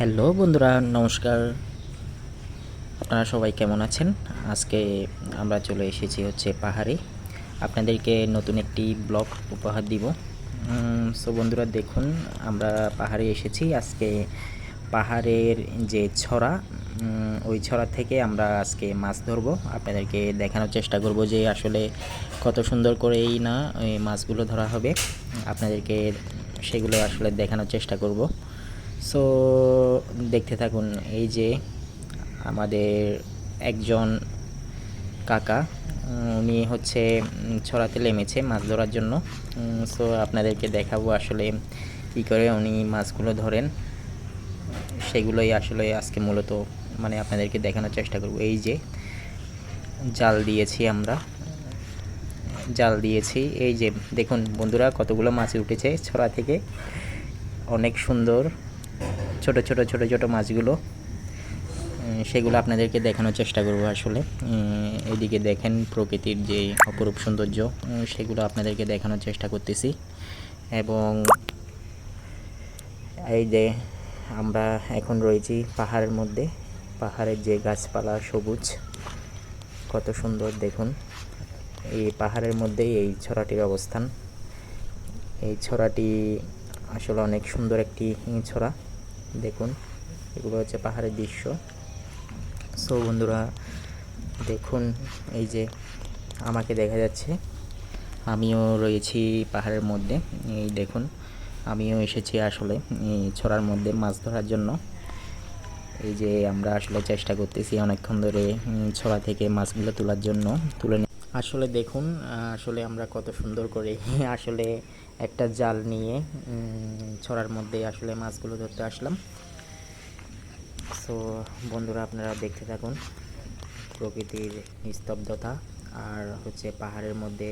Hello বন্ধুরা, নমস্কার। আপনারা সবাই কেমন আছেন? আজকে আমরা চলে এসেছি হচ্ছে পাহাড়ে। আপনাদেরকে নতুন একটি ব্লগ উপহার দিব। সো বন্ধুরা, দেখুন, আমরা পাহাড়ে এসেছি। আজকে পাহাড়ের যে ছড়া ওই ছড়া থেকে আমরা আজকে মাছ ধরবো। আপনাদেরকে দেখানোর চেষ্টা করব যে আসলে কত সুন্দর করেই না ওই মাছগুলো ধরা হবে। আপনাদেরকে সেগুলো আসলে দেখানোর চেষ্টা করব। সো দেখতে থাকুন এই যে আমাদের একজন কাকা উনি হচ্ছে ছড়াতে নেমেছে মাছ ধরার জন্য। সো আপনাদেরকে দেখাবো আসলে কী করে উনি মাছগুলো ধরেন। সেগুলোই আসলে আজকে মূলত মানে আপনাদেরকে দেখানোর চেষ্টা করব। এই যে জাল দিয়েছি আমরা। জাল দিয়েছি। এই যে দেখুন বন্ধুরা কতগুলো মাছ উঠেছে ছড়া থেকে। অনেক সুন্দর। ছোট ছোট ছোট ছোট মাছগুলো। সেগুলো আপনাদেরকে দেখানোর চেষ্টা করব আসলে। এদিকে দেখেন প্রকৃতির যে অপরূপ সৌন্দর্য সেগুলো আপনাদেরকে দেখানোর চেষ্টা করতেছি। এবং এই যে আমরা এখন রয়েছি পাহাড়ের মধ্যে। পাহাড়ের যে গাছপালা সবুজ, কত সুন্দর দেখুন। এই পাহাড়ের মধ্যেই এই ছড়াটির অবস্থান। এই ছড়াটি আসলে অনেক সুন্দর একটি ছড়া। দেখুন, এগুলো হচ্ছে পাহাড়ের দৃশ্য। সো বন্ধুরা, দেখুন, এই যে আমাকে দেখা যাচ্ছে, আমিও রয়েছি পাহাড়ের মধ্যে। এই দেখুন, আমিও এসেছি আসলে ছড়ার মধ্যে মাছ ধরার জন্য। এই যে আমরা আসলে চেষ্টা করতেছি অনেকক্ষণ ধরে ছড়া থেকে মাছগুলো তোলার জন্য, তুলে আসলে দেখুন, আসলে আমরা কত সুন্দর করে আসলে একটা জাল নিয়ে ছড়ার মধ্যে আসলে মাছগুলো ধরতে আসলাম। সো বন্ধুরা, আপনারা দেখতে থাকুন প্রকৃতির নিস্তব্ধতা আর হচ্ছে পাহাড়ের মধ্যে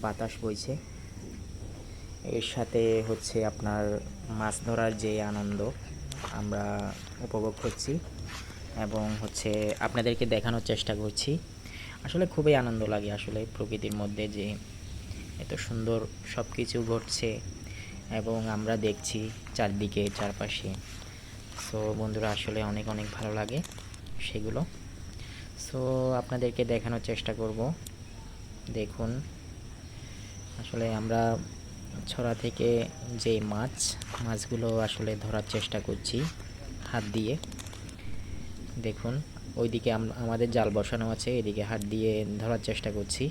বাতাস বইছে। এর সাথে হচ্ছে আপনার মাছ ধরার যে আনন্দ আমরা উপভোগ করছি এবং হচ্ছে আপনাদেরকে দেখানোর চেষ্টা করছি। আসলে খুবই আনন্দ লাগে আসলে প্রকৃতির মধ্যে যে এত সুন্দর সব কিছু ঘটছে এবং আমরা দেখছি চারদিকে, চারপাশে। সো বন্ধুরা, আসলে অনেক অনেক ভালো লাগে সেগুলো। সো আপনাদেরকে দেখানোর চেষ্টা করব। দেখুন, আসলে আমরা ছড়া থেকে যে মাছ, মাছগুলো আসলে ধরার চেষ্টা করছি হাত দিয়ে। দেখুন ওইদিকে আম- আমাদের জাল বসানো আছে, এদিকে হাত দিয়ে ধরার চেষ্টা করছি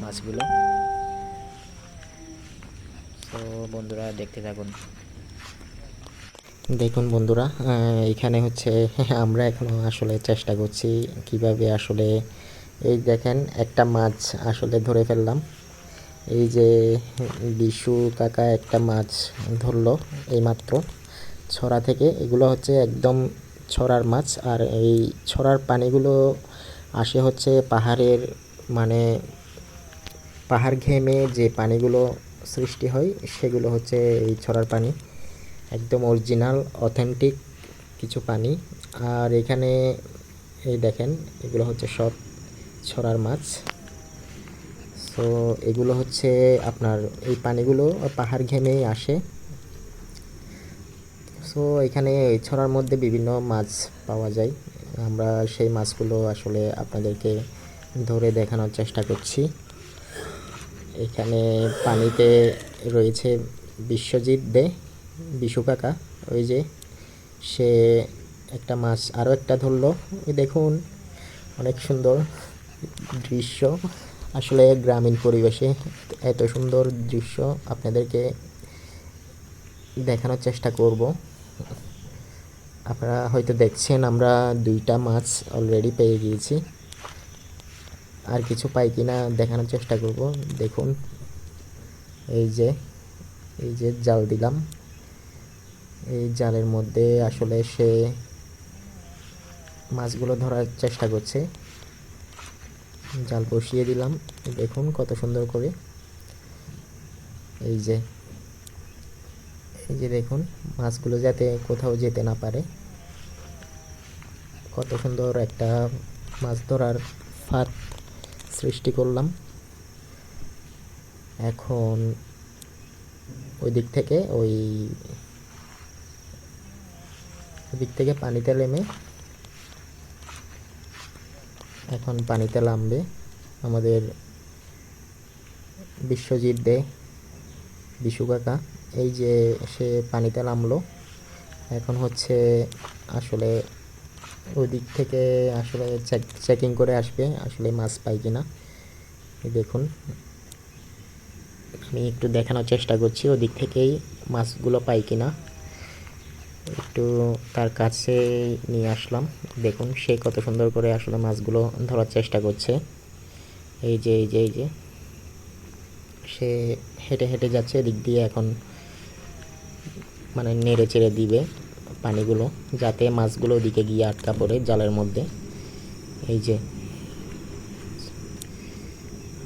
মাছগুলো। তো বন্ধুরা, দেখতে থাকুন। দেখুন বন্ধুরা এখানে হচ্ছে আমরা এখনও আসলে চেষ্টা করছি কীভাবে আসলে এই দেখেন একটা মাছ আসলে ধরে ফেললাম। এই যে বিশু কাকা একটা মাছ ধরলো এইমাত্র। ছড়া থেকে এগুলো হচ্ছে একদম ছড়ার মাছ, আর এই ছড়ার পানিগুলো আসে হচ্ছে পাহাড়ের মানে পাহাড় ঘেমে যে পানিগুলো সৃষ্টি হয়, সেগুলো হচ্ছে এই ছড়ার পানি। একদম অরিজিনাল, অথেন্টিক কিছু পানি। আর এখানে এই দেখেন, এগুলো হচ্ছে সব ছড়ার মাছ। সো এগুলো হচ্ছে আপনার এই পানিগুলো পাহাড় ঘেমেই আসে। সো এখানে ছড়ার মধ্যে বিভিন্ন মাছ পাওয়া যায়। আমরা সেই মাছগুলো আসলে আপনাদেরকে ধরে দেখানোর চেষ্টা করছি। এখানে পানিতে রয়েছে বিশ্বজিৎ দে, বিশু কাকা, ওই যে সে একটা মাছ আরও একটা ধরলো। দেখুন, অনেক সুন্দর দৃশ্য। আসলে গ্রামীণ পরিবেশে এত সুন্দর দৃশ্য আপনাদেরকে দেখানোর চেষ্টা করব। আপনারা হয়তো দেখছেন, আমরা দুইটা মাছ অলরেডি পেয়ে গিয়েছি। আর কিছু পাই কিনা দেখানোর চেষ্টা করব। দেখুন, এই যে এই যে জাল দিলাম। এই জালের মধ্যে আসলে সে মাছগুলো ধরার চেষ্টা করছে। জাল বসিয়ে দিলাম। দেখুন কত সুন্দর করে। এই যে এই যে দেখুন, মাছগুলো যাতে কোথাও যেতে না পারে। কত সুন্দর একটা মাছ ধরার ফাঁদ সৃষ্টি করলাম। এখন ওই দিক থেকে ওই ওদিক থেকে পানিতে নেমে এখন পানিতে নামবে আমাদের বিশ্বজিৎ দে, বিশু কাকা। এই যে সে পানিতে নামলো। এখন হচ্ছে আসলে ওই দিক থেকে আসলে চেক চেকিং করে আসবে আসলে মাছ পাই কিনা। এই দেখুন। আমি একটু দেখানোর চেষ্টা করছি ওদিক থেকেই মাছগুলো পাই কিনা। একটু তার কাছে নিয়ে আসলাম। দেখুন সে কত সুন্দর করে আসলে মাছগুলো ধরার চেষ্টা করছে। এই যে এই যে এই যে। সে হেঁটে হেঁটে যাচ্ছে এদিক দিয়ে এখন। মানে নেড়ে চেড়ে দিবে পানিগুলো, যাতে মাছগুলো ওদিকে গিয়ে আটকা পড়ে জালের মধ্যে। এই যে,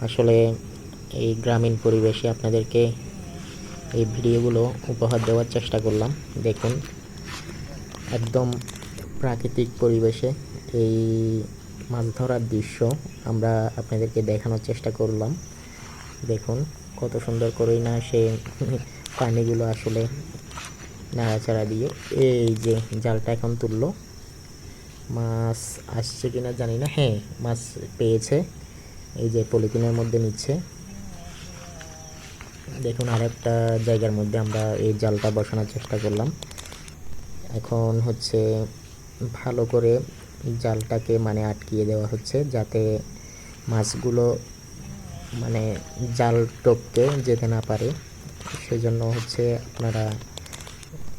আসলে এই গ্রামীণ পরিবেশে আপনাদেরকে এই ভিডিওগুলো উপহার দেওয়ার চেষ্টা করলাম। দেখুন, একদম প্রাকৃতিক পরিবেশে এই মাছ ধরার দৃশ্য আমরা আপনাদেরকে দেখানোর চেষ্টা করলাম। দেখুন, কত সুন্দর করেই না সে পানিগুলো আসলে নাড়াচাড়া দিয়ে এই যে জালটা এখন তুললো। মাছ আসছে কিনা জানি না। হ্যাঁ মাছ পেয়েছে। এই যে পলিথিনের মধ্যে নিচ্ছে। দেখুন, আরেকটা জায়গার মধ্যে আমরা এই জালটা বসানোর চেষ্টা করলাম। এখন হচ্ছে ভালো করে জালটাকে মানে আটকিয়ে দেওয়া হচ্ছে যাতে মাছগুলো মানে জাল টপকে যেতে না পারে। সেজন্য হচ্ছে আপনারা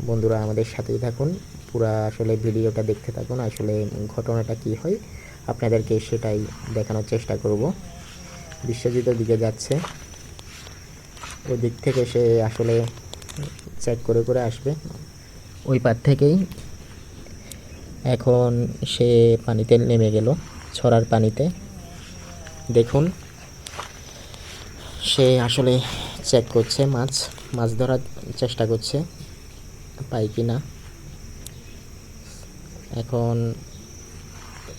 বন্ধুরা আমাদের সাথেই থাকুন। পুরা আসলে ভিডিওটা দেখতে থাকুন, আসলে ঘটনাটা কি হয়, আপনাদেরকে সেটাই দেখানোর চেষ্টা করব। বিশ্বজিৎ দিকে যাচ্ছে। ওই দিক থেকে সে আসলে চেক করে করে আসবে। ওই পার থেকেই এখন সে পানিতে নেমে গেল, ছড়ার পানিতে। দেখুন, সে আসলে চেক করছে মাছ মাছ ধরার চেষ্টা করছে। পাই কি না? এখন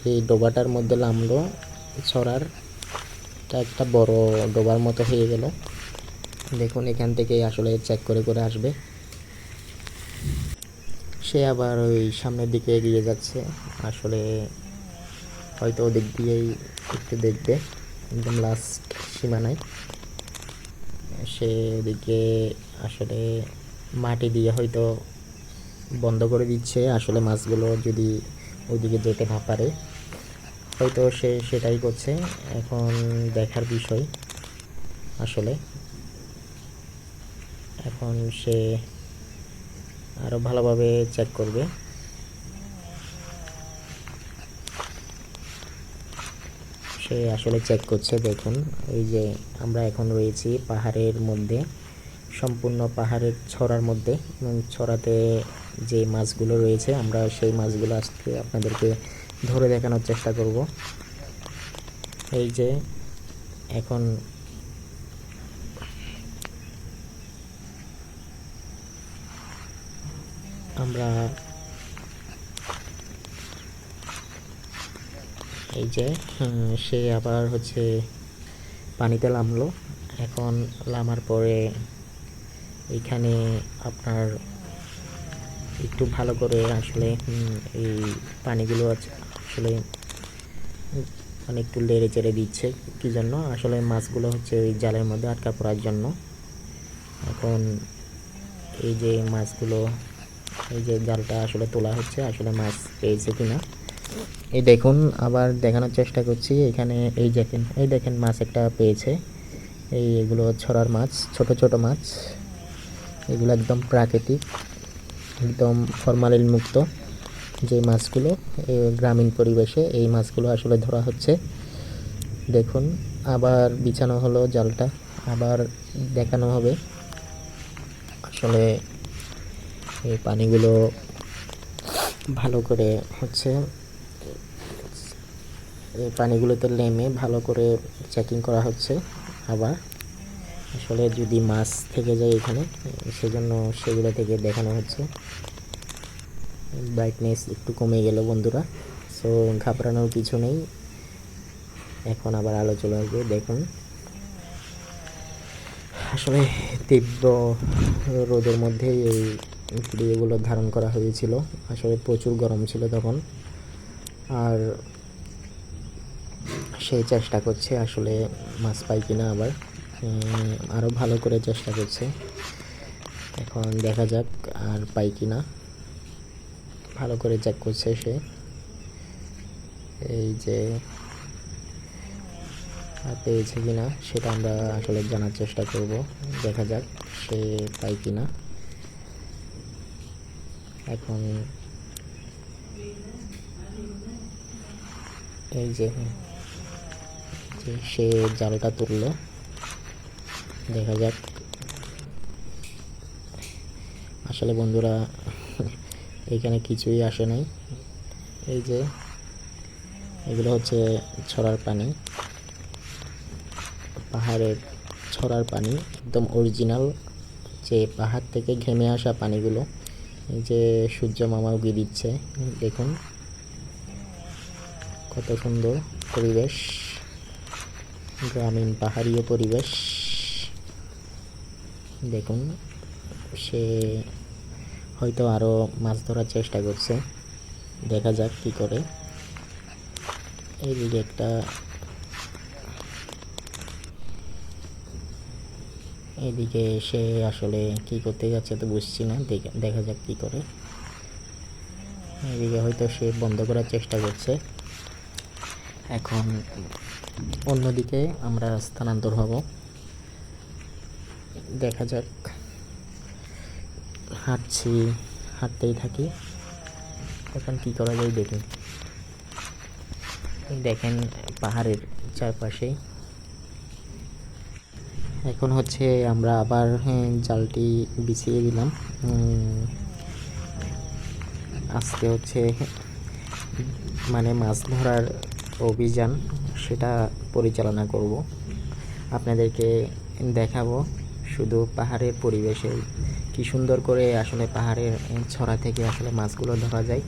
এই ডোবাটার মধ্যে নামলো, ছড়ার। একটা বড় ডোবার মতো হয়ে গেল। দেখুন, এখান থেকে আসলে চেক করে করে আসবে। সে আবার ওই সামনের দিকে এগিয়ে যাচ্ছে। আসলে হয়তো ওদিক দিয়েই একটু দেখবে, একদম লাস্ট সীমানায়। সে ওদিকে আসলে মাটি দিয়ে হয়তো বন্ধ করে দিচ্ছে। আসলে মাছগুলো যদি ওইদিকে যেতে না পারে, হয়তো সে সেটাই করছে। এখন দেখার বিষয় আসলে। এখন সে আরও ভালোভাবে চেক করবে। সে আসলে চেক করছে, দেখুন। এই যে আমরা এখন রয়েছি পাহাড়ের মধ্যে। সম্পূর্ণ পাহাড়ের ছড়ার মধ্যে এবং ছড়াতে যে মাছগুলো রয়েছে, আমরা সেই মাছগুলো আজকে আপনাদেরকে ধরে দেখানোর চেষ্টা করব। এই যে এখন আমরা এই যে সে আবার হচ্ছে পানিতে নামলো। এখন নামার পরে এইখানে আপনার একটু ভালো করে আসলে এই পানিগুলো আসলে মানে একটু লেড়ে চেড়ে দিচ্ছে। কি জন্য? আসলে মাছগুলো হচ্ছে ওই জালের মধ্যে আটকা পড়ার জন্য। এখন এই যে মাছগুলো, এই যে জালটা আসলে তোলা হচ্ছে, আসলে মাছ পেয়েছে কিনা। এই দেখুন, আবার দেখানোর চেষ্টা করছি। এখানে এই দেখেন এই দেখেন মাছ একটা পেয়েছে। এই এগুলো ছড়ার মাছ, ছোট ছোট মাছ। এগুলো একদম প্রাকৃতিক, একদম ফরমালিন মুক্ত যে মাছগুলো গ্রামীণ পরিবেশে এই মাছগুলো আসলে ধরা হচ্ছে। দেখুন, আবার বিছানো হলো জালটা, আবার দেখানো হবে। আসলে এই পানিগুলো ভালো করে হচ্ছে, এই পানিগুলোতে নেমে ভালো করে চেকিং করা হচ্ছে আবার। আসলে যদি মাছ থেকে যায় এখানে, সেজন্য সেগুলো থেকে দেখানো হচ্ছে। ব্রাইটনেস একটু কমে গেল বন্ধুরা সো ঘাবড়ানোর কিছু নেই। এখন আবার আলো চলে আসবে, দেখুন। আসলে তীব্র রোদের মধ্যে এই ভিডিওগুলো ধারণ করা হয়েছিল। আসলে প্রচুর গরম ছিল তখন। আর সেই চেষ্টা করছে আসলে মাছ পাই কিনা আবার। আরও ভালো করে চেষ্টা করছে। এখন দেখা যাক আর পাই কি না ভালো করে চেক করছে সে। এই যে পেয়েছে কিনা, সেটা আমরা আসলে জানার চেষ্টা করব। দেখা যাক সে পাই কি না এখন এই যে সে জালটা তুললো। দেখা যাক। আসলে বন্ধুরা, এখানে কিছুই আসে নাই। এই যে, এগুলো হচ্ছে ছড়ার পানি। পাহাড়ের ছড়ার পানি, একদম অরিজিনাল যে পাহাড় থেকে ঘেমে আসা পানিগুলো। এই যে সূর্য মামা উগিয়ে দিচ্ছে, দেখুন। কত সুন্দর পরিবেশ। গ্রামীণ পাহাড়ীয় পরিবেশ। দেখুন, সে হয়তো আরও মাছ ধরার চেষ্টা করছে। দেখা যাক কী করে। এইদিকে একটা এদিকে সে আসলে কি করতে যাচ্ছে তো বুঝছি না। দেখে- যাক কি করে। এদিকে হয়তো সে বন্ধ করার চেষ্টা করছে। এখন অন্যদিকে আমরা স্থানান্তর হব। দেখা যাক। হাঁটছি হাঁটতেই থাকি। এখন কি করা যায় দেখি। দেখেন পাহাড়ের চারপাশে। এখন হচ্ছে আমরা আবার হ্যাঁ, জালটি বিছিয়ে দিলাম। আজকে হচ্ছে মানে মাছ ধরার অভিযান সেটা পরিচালনা করব। আপনাদেরকে দেখাবো। শুধু পাহাড়ের পরিবেশে। কি সুন্দর করে আসলে পাহাড়ের ছড়া থেকে আসলে মাছগুলো ধরা যায়।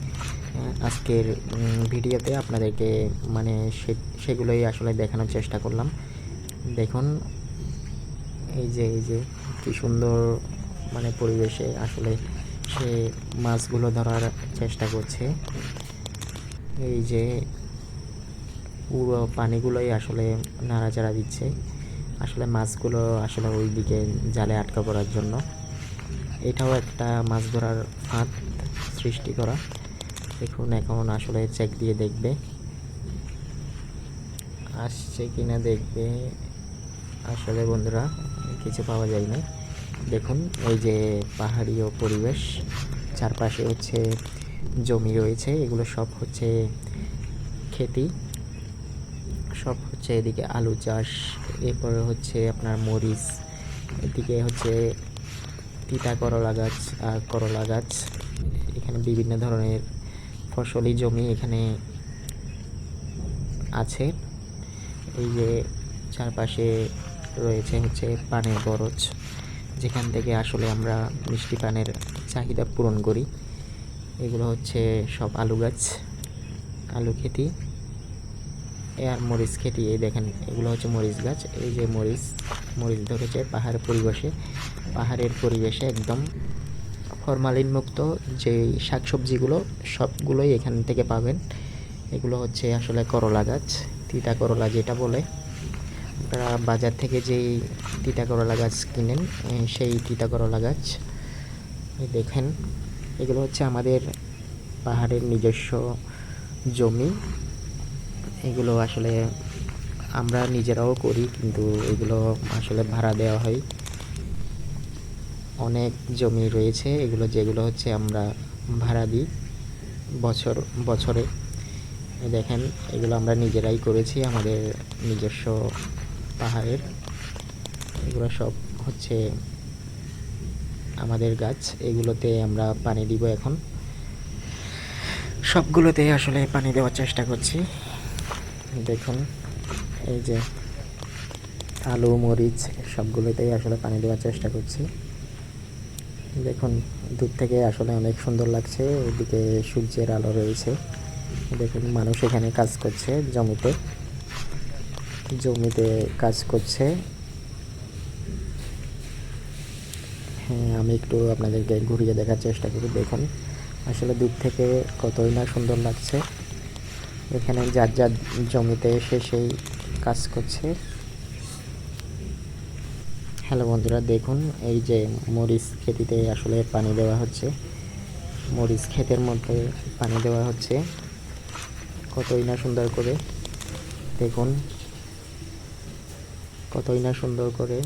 আজকের ভিডিওতে আপনাদেরকে মানে সেগুলোই আসলে দেখানোর চেষ্টা করলাম। দেখুন, এই যে এই যে, কি সুন্দর মানে পরিবেশে আসলে সে মাছগুলো ধরার চেষ্টা করছে। এই যে, পুরো পানিগুলোই আসলে নাড়াচাড়া দিচ্ছে। আসলে মাছগুলো আসলে ওই দিকে জালে আটকা পড়ার জন্য। এটাও একটা মাছ ধরার ফাঁদ সৃষ্টি করা। দেখুন, এখন আসলে চেক দিয়ে দেখবে। আসছে কিনা দেখবে। আসলে বন্ধুরা, কিছু পাওয়া যায় না দেখুন, ওই যে পাহাড়ীয় পরিবেশ, চারপাশে হচ্ছে জমি রয়েছে। এগুলো সব হচ্ছে খেতি। সব হচ্ছে এদিকে আলু চাষ, এরপরে হচ্ছে আপনার মরিচ, এদিকে হচ্ছে তিতা করলা গাছ আর করলা গাছ, এখানে বিভিন্ন ধরনের ফসলি জমি এখানে আছে। এই যে চারপাশে রয়েছে হচ্ছে পানের বরজ যেখান থেকে আসলে আমরা মিষ্টি পানের চাহিদা পূরণ করি। এগুলো হচ্ছে সব আলু গাছ, আলু খেতি। আর মরিচ খেতি এই দেখেন, এগুলো হচ্ছে মরিচ গাছ। এই যে মরিচ মরিচ ধরেছে পাহাড়ের পরিবেশে। পাহাড়ের পরিবেশে একদম ফরমালিন মুক্ত যে শাকসবজিগুলো সবগুলোই এখান থেকে পাবেন। এগুলো হচ্ছে আসলে করলা গাছ, তিতা করলা যেটা বলে। আপনারা বাজার থেকে যেই তিতা করলা গাছ কিনেন সেই তিতা করলা গাছ দেখেন। এগুলো হচ্ছে আমাদের পাহাড়ের নিজস্ব জমি। এগুলো আসলে আমরা নিজেরাও করি, কিন্তু এগুলো আসলে ভাড়া দেওয়া হয়। অনেক জমি রয়েছে, এগুলো যেগুলো হচ্ছে আমরা ভাড়া দিই বছর, বছরে। দেখেন, এগুলো আমরা নিজেরাই করেছি, আমাদের নিজস্ব পাহাড়ের। এগুলো সব হচ্ছে আমাদের গাছ, এগুলোতে আমরা পানি দিব এখন। সবগুলোতে আসলে পানি দেওয়ার চেষ্টা করছি। দেখুন, এই যে আলু, মরিচ, সবগুলোতেই আসলে পানি দেওয়ার চেষ্টা করছি। দেখুন, দূর থেকে আসলে অনেক সুন্দর লাগছে, এদিকে সূর্যের আলো রয়েছে। দেখুন, মানুষ এখানে কাজ করছে জমিতে। জমিতে কাজ করছে। হ্যাঁ আমি একটু আপনাদেরকে ঘুরিয়ে দেখার চেষ্টা করি, দেখুন। আসলে দূর থেকে কতই না সুন্দর লাগছে। এখানে যার যার জমিতে এসে সেই কাজ করছে। হ্যালো বন্ধুরা, দেখুন, এই যে মরিচ খেতিতে আসলে পানি দেওয়া হচ্ছে। মরিচ ক্ষেতের মধ্যে পানি দেওয়া হচ্ছে। কতই না সুন্দর করে, দেখুন, কতই না সুন্দর করে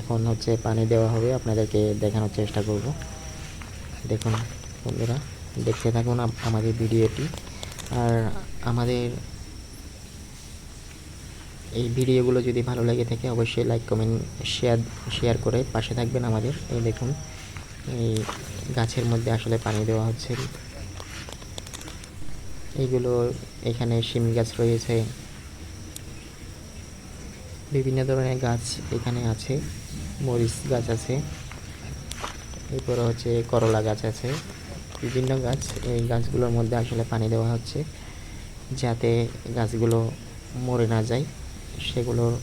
এখন হচ্ছে পানি দেওয়া হবে। আপনাদেরকে দেখানোর চেষ্টা করব। দেখুন বন্ধুরা, দেখতে থাকুন আমাদের ভিডিওটি। আর আমাদের এই ভিডিওগুলো যদি ভালো লাগে থাকে, অবশ্যই লাইক কমেন্ট শেয়ার শেয়ার করে পাশে থাকবেন আমাদের। এই দেখুন, এই গাছের মধ্যে আসলে পানি দেওয়া হচ্ছে। এইগুলো এখানে শিম গাছ রয়েছে। বিভিন্ন ধরনের গাছ এখানে আছে, মরিচ গাছ আছে, এরপরে হচ্ছে করলা গাছ আছে। বিভিন্ন গাছ, এই গাছগুলোর মধ্যে আসলে পানি দেওয়া হচ্ছে যাতে গাছগুলো মরে না যায়। সেগুলোর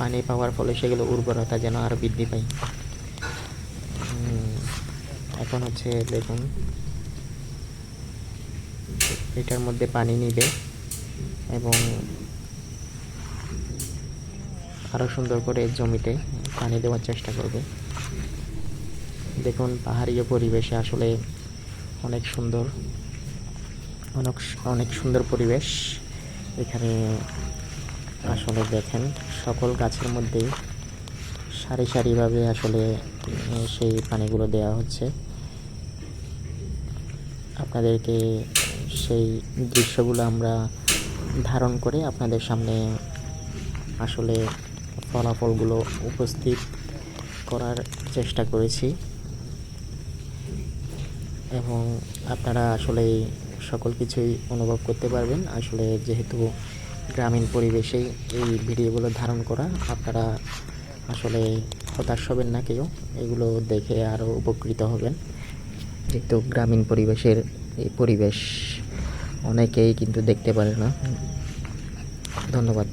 পানি পাওয়ার ফলে সেগুলো উর্বরতা যেন আরও বৃদ্ধি পায়। এখন হচ্ছে দেখুন, এটার মধ্যে পানি নিবে এবং আরও সুন্দর করে জমিতে পানি দেওয়ার চেষ্টা করবে। দেখুন, পাহাড়ীয় পরিবেশে আসলে অনেক সুন্দর, অনেক অনেক সুন্দর পরিবেশ। এখানে আসলে দেখেন, সকল গাছের মধ্যেই সারি সারিভাবে আসলে সেই পানিগুলো দেওয়া হচ্ছে। আপনাদেরকে সেই দৃশ্যগুলো আমরা ধারণ করে আপনাদের সামনে আসলে ফলাফলগুলো উপস্থিত করার চেষ্টা করেছি। এবং আপনারা আসলে সকল কিছুই অনুভব করতে পারবেন। আসলে যেহেতু গ্রামীণ পরিবেশেই এই ভিডিওগুলো ধারণ করা, আপনারা আসলে হতাশ হবেন না কেউ। এগুলো দেখে আরও উপকৃত হবেন। যেহেতু গ্রামীণ পরিবেশের এই পরিবেশ অনেকেই কিন্তু দেখতে পারে না। ধন্যবাদ।